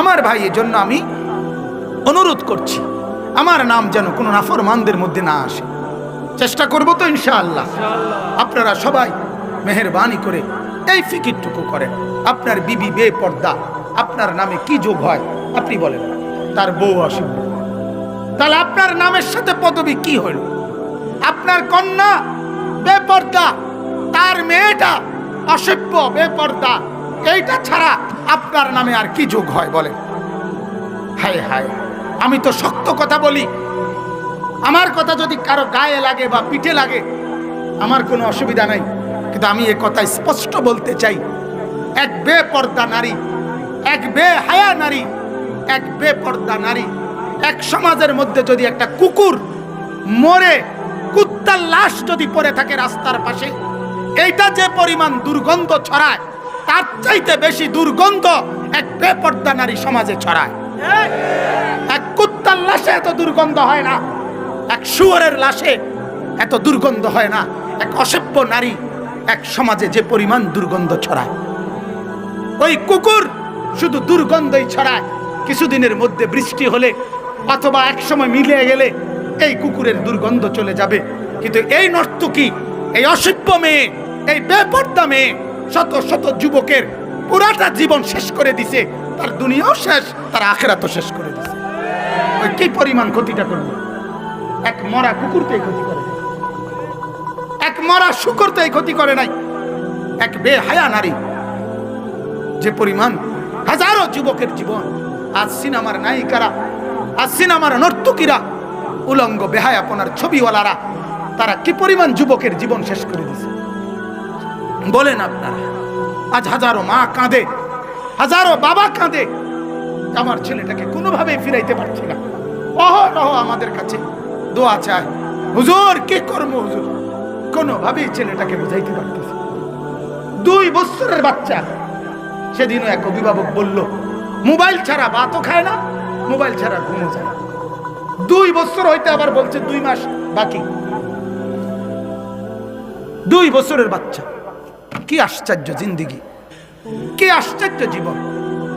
আমার ভাই এর জন্য আমি অনুরোধ করছি। আমার নাম যেন কোনো নাফরমানদের মধ্যে না আসে। চেষ্টা করব তো ইনশাআল্লাহ। আপনারা সবাই মেহরবানি করে এই ফিকিরটুকু করেন। আপনার বিবি বে পর্দা আপনার নামে কি যোগ হয়, আপনি বলেন। তার বউ অসুখ তাহলে আপনার নামের সাথে পদবি কি হইল? আপনার কন্যা বেপর্দা, তার মেয়েটা অসভ্য বেপর্দা। এইটা ছাড়া আপনার নামে আর কি যোগ হয় বলেন হায় হায়, আমি তো শক্ত কথা বলি। আমার কথা যদি কারও গায়ে লাগে বা পিঠে লাগে, আমার কোনো অসুবিধা নাই। কিন্তু আমি এ কথা স্পষ্ট বলতে চাই। এক বেপর্দা নারী, এক বে হায়া নারী, এক বেপর্দা নারী, এক সমাজের মধ্যে যদি একটা কুকুর মরে, কুত্তার লাশ যদি পড়ে থাকে রাস্তার পাশে, এইটা যে পরিমাণ দুর্গন্ধ ছড়ায় তার চাইতে বেশি দুর্গন্ধ এক বেপর্দা নারী সমাজে ছড়ায়। এক কুত্তার লাশে এত দুর্গন্ধ হয় না, এক শুয়োরের লাশে এত দুর্গন্ধ হয় না, এক অসভ্য নারী এক সমাজে যে পরিমাণ দুর্গন্ধ ছড়ায়। ওই কুকুর শুধু দুর্গন্ধই ছড়ায়, কিছুদিনের মধ্যে বৃষ্টি হলে অথবা এক সময় মিলে গেলে এই কুকুরের দুর্গন্ধ চলে যাবে। কিন্তু এই নর্তকী, এই অসভ্য মেয়ে, এই বেপর্দা মেয়ে শত শত যুবকের পুরাটা জীবন শেষ করে দিছে, তার দুনিয়াও শেষ, তার আখেরাতও শেষ করে দিছে। ওই কি পরিমাণ ক্ষতিটা করবে এক মরা কুকুরতে ক্ষতি করে এক মরা শুকরতে ক্ষতি করে নাই। এক বেহায়া নারী। যে পরিমাণ হাজারো যুবকের জীবন আজ সিনেমার নায়িকারা, আজ সিনেমার নর্তকীরা, উলঙ্গ বেহায়াপনার ছবিওয়ালারা, তারা কি পরিমাণ যুবকের জীবন শেষ করে দিছে? বলেন আপনারা, আজ হাজারো মা কাঁদে, হাজারো বাবা কাঁদে, আমার ছেলেটাকে কোনোভাবেই ফিরাইতে পারছি না। অহরহ আমাদের কাছে দোয়া চায়, হুজুর, কি করব হুজুর? কোনোভাবেই ছেলেটাকে বুঝাইতে পারতেছি দুই বছরের বাচ্চা, সেদিনও এক অভিভাবক বলল, মোবাইল ছাড়া ভাতও খায় না, মোবাইল ছাড়া ঘুমো যায়। দুই বছর হইতে আবার বলছে, দুই মাস বাকি। দুই বছরের বাচ্চা। কি আশ্চর্য জিন্দিগি? কি আশ্চর্য জীবন?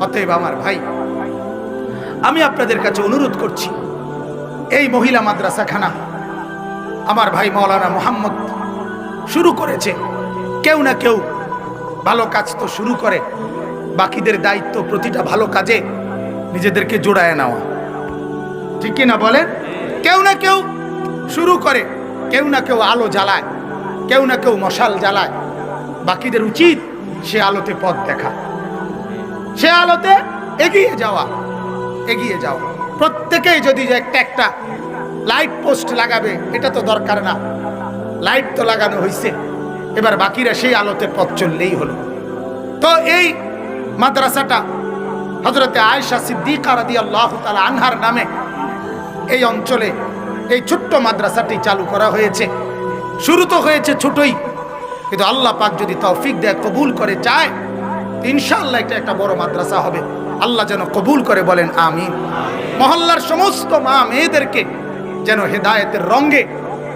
অতএব আমার ভাই, আমি আপনাদের কাছে অনুরোধ করছি, এই মহিলা মাদ্রাসাখানা আমার ভাই মৌলানা মোহাম্মদ শুরু করেছে। কেউ না কেউ ভালো কাজ তো শুরু করে, বাকিদের দায়িত্ব প্রতিটা ভালো কাজে নিজেদেরকে জোড়ায় নেওয়া। ঠিক না বলেন? কেউ না কেউ শুরু করে, কেউ না কেউ আলো জ্বালায়, কেউ না কেউ মশাল জ্বালায়। বাকিদের উচিত সে আলোতে পথ দেখা। সে আলোতে এগিয়ে যাওয়া এগিয়ে যাওয়া। প্রত্যেকেই যদি একটা একটা লাইট পোস্ট লাগাবে, এটা তো দরকার না। লাইট তো লাগানো হয়েছে এবার বাকিরা সেই আলোতে পথ চললেই হলো। তো এই মাদ্রাসাটা হজরতে আয়েশা সিদ্দিকা রাদি আল্লাহ তালা আনহার নামে এই অঞ্চলে এই ছোট্ট মাদ্রাসাটি চালু করা হয়েছে। শুরু তো হয়েছে ছোটই। কিন্তু আল্লাহ পাক যদি তৌফিক দেয়, কবুল করে চায়, ইনশাআল্লাহ এটা একটা বড় মাদ্রাসা হবে। আল্লাহ যেন কবুল করে বলেন, আমিন। মহল্লার সমস্ত মা মেয়েদেরকে যেন হেদায়েতের রঙ্গে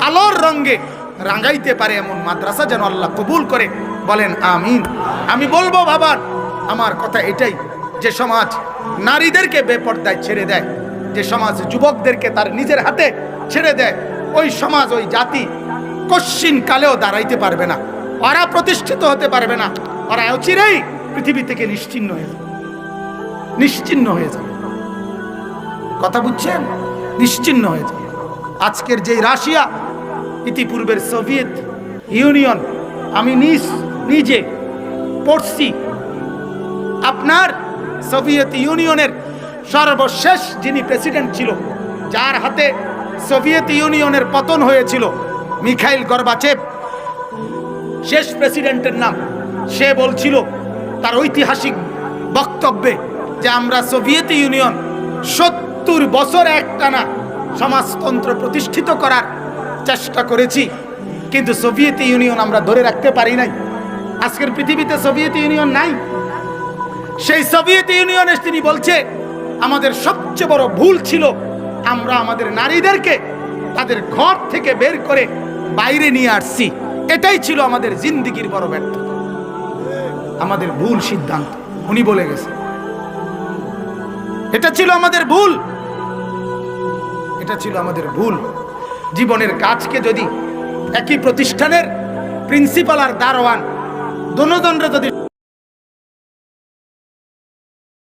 আলোর রঙ্গে রাঙাইতে পারে এমন মাদ্রাসা যেন আল্লাহ কবুল করে বলেন, আমিন। আমি বলব বাবার আমার কথা এটাই, যে সমাজ নারীদেরকে বেপর্দায় ছেড়ে দেয়, যে সমাজ যুবকদেরকে তার নিজের হাতে ছেড়ে দেয়, ওই সমাজ, ওই জাতি কশ্চিন কালেও দাঁড়াইতে পারবে না। ওরা প্রতিষ্ঠিত হতে পারবে না। ওরা অচিরেই পৃথিবী থেকে নিশ্চিন্ন হয়ে যাবে। নিশ্চিন্ন হয়ে যাবে। কথা বুঝছেন? নিশ্চিন্ন হয়ে যাবে। আজকের যে রাশিয়া, ইতিপূর্বের সোভিয়েত ইউনিয়ন, আমি নিজ, নিজে পড়ছি। আপনার সোভিয়েত ইউনিয়নের সর্বশেষ যিনি প্রেসিডেন্ট ছিল, যার হাতে সোভিয়েত ইউনিয়নের পতন হয়েছিল, মিখাইল গর্বাচেভ। শেষ প্রেসিডেন্টের নাম। সে বলছিল তার ঐতিহাসিক বক্তব্যে যে আমরা সোভিয়েত ইউনিয়ন সত্তর বছর একটানা সমাজতন্ত্র প্রতিষ্ঠিত করার চেষ্টা করেছি, কিন্তু সোভিয়েত ইউনিয়ন আমরা ধরে রাখতে পারি নাই। আজকের পৃথিবীতে সোভিয়েত ইউনিয়ন নাই। সেই সোভিয়েত ইউনিয়নে তিনি বলছে, আমাদের সবচেয়ে বড় ভুল ছিল আমরা আমাদের নারীদেরকে তাদের ঘর থেকে বের করে বাইরে নিয়ে আসছি। এটাই ছিল আমাদের জিন্দিগির বড় ব্যর্থতা। আমাদের ভুল সিদ্ধান্ত। উনি বলে গেছে, এটা ছিল আমাদের ভুল। এটা ছিল আমাদের ভুল। জীবনের কাজকে যদি একই প্রতিষ্ঠানের প্রিন্সিপাল আর দারোয়ান, দনোদনরা যদি